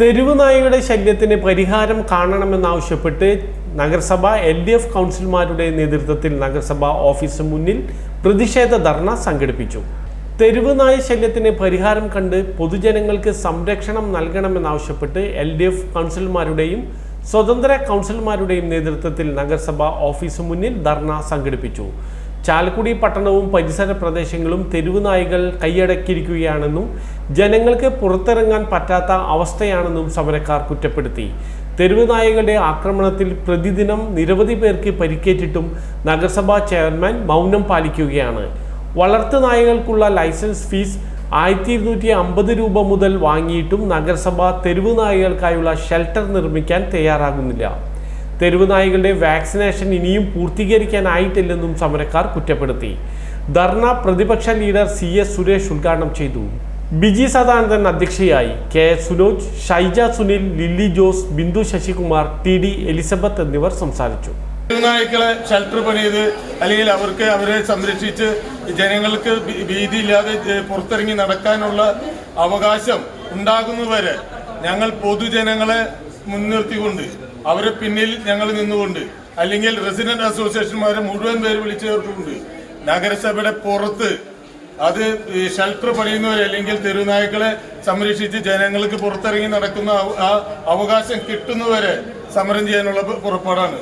തെരുവ് നായയുടെ ശല്യത്തിന് പരിഹാരം കാണണമെന്നാവശ്യപ്പെട്ട് നഗരസഭ എൽ ഡി എഫ് കൗൺസിലർമാരുടെ നേതൃത്വത്തിൽ നഗരസഭ ഓഫീസിന് മുന്നിൽ പ്രതിഷേധ ധർണ സംഘടിപ്പിച്ചു. തെരുവ് നായ ശല്യത്തിന് പരിഹാരം കണ്ട് പൊതുജനങ്ങൾക്ക് സംരക്ഷണം നൽകണമെന്നാവശ്യപ്പെട്ട് എൽ ഡി എഫ് കൗൺസിലർമാരുടെയും സ്വതന്ത്ര കൗൺസിലർമാരുടെയും നേതൃത്വത്തിൽ നഗരസഭ ഓഫീസിന് മുന്നിൽ ധർണ സംഘടിപ്പിച്ചു. ചാലക്കുടി പട്ടണവും പരിസര പ്രദേശങ്ങളും തെരുവ് നായകൾ കൈയടക്കിയിരിക്കുകയാണെന്നും ജനങ്ങൾക്ക് പുറത്തിറങ്ങാൻ പറ്റാത്ത അവസ്ഥയാണെന്നും സമരക്കാർ കുറ്റപ്പെടുത്തി. തെരുവ് നായകളുടെ ആക്രമണത്തിൽ പ്രതിദിനം നിരവധി പേർക്ക് പരിക്കേറ്റിട്ടും നഗരസഭാ ചെയർമാൻ മൗനം പാലിക്കുകയാണ്. വളർത്തു നായകൾക്കുള്ള ലൈസൻസ് ഫീസ് ആയിരത്തി ഇരുന്നൂറ്റി അമ്പത് രൂപ മുതൽ വാങ്ങിയിട്ടും നഗരസഭ തെരുവ് നായകൾക്കായുള്ള ഷെൽട്ടർ നിർമ്മിക്കാൻ തയ്യാറാകുന്നില്ല. തെരുവ് നായകളുടെ വാക്സിനേഷൻ ഇനിയും പൂർത്തീകരിക്കാനായിട്ടില്ലെന്നും സമരക്കാർ കുറ്റപ്പെടുത്തി. ധർണ പ്രതിപക്ഷ ലീഡർ സി എസ് സുരേഷ് ഉദ്ഘാടനം ചെയ്തു. ബിജി സദാനന്ദൻ അധ്യക്ഷയായി K Sunoj Shaija Sunil Lilly Jose Bindu Sasikumar T D Elizabeth എന്നിവർ സംസാരിച്ചു. നായ്ക്കളെ ഷെൽട്ടർ പണിയത് അല്ലെങ്കിൽ അവർക്ക് അവരെ സംരക്ഷിച്ച് ജനങ്ങൾക്ക് ഭീതിയില്ലാതെ പുറത്തിറങ്ങി നടക്കാനുള്ള അവകാശം ഉണ്ടാകുന്നതുവരെ ഞങ്ങൾ പൊതുജനങ്ങളെ മുൻനിർത്തിക്കൊണ്ട് അവരെ പിന്നിൽ ഞങ്ങൾ നിന്നുകൊണ്ട് അല്ലെങ്കിൽ റെസിഡന്റ് അസോസിയേഷന്മാരെ മുഴുവൻ പേര് വിളിച്ചു ചേർത്തുകൊണ്ട് നഗരസഭയുടെ പുറത്ത് അത് ഷെൽട്ടർ പണിയുന്നവരെ അല്ലെങ്കിൽ തെരുവുനായ്ക്കളെ സംരക്ഷിച്ച് ജനങ്ങൾക്ക് പുറത്തിറങ്ങി നടക്കുന്ന ആ അവകാശം കിട്ടുന്നവരെ സമരം ചെയ്യാനുള്ള പുറപ്പാടാണ്.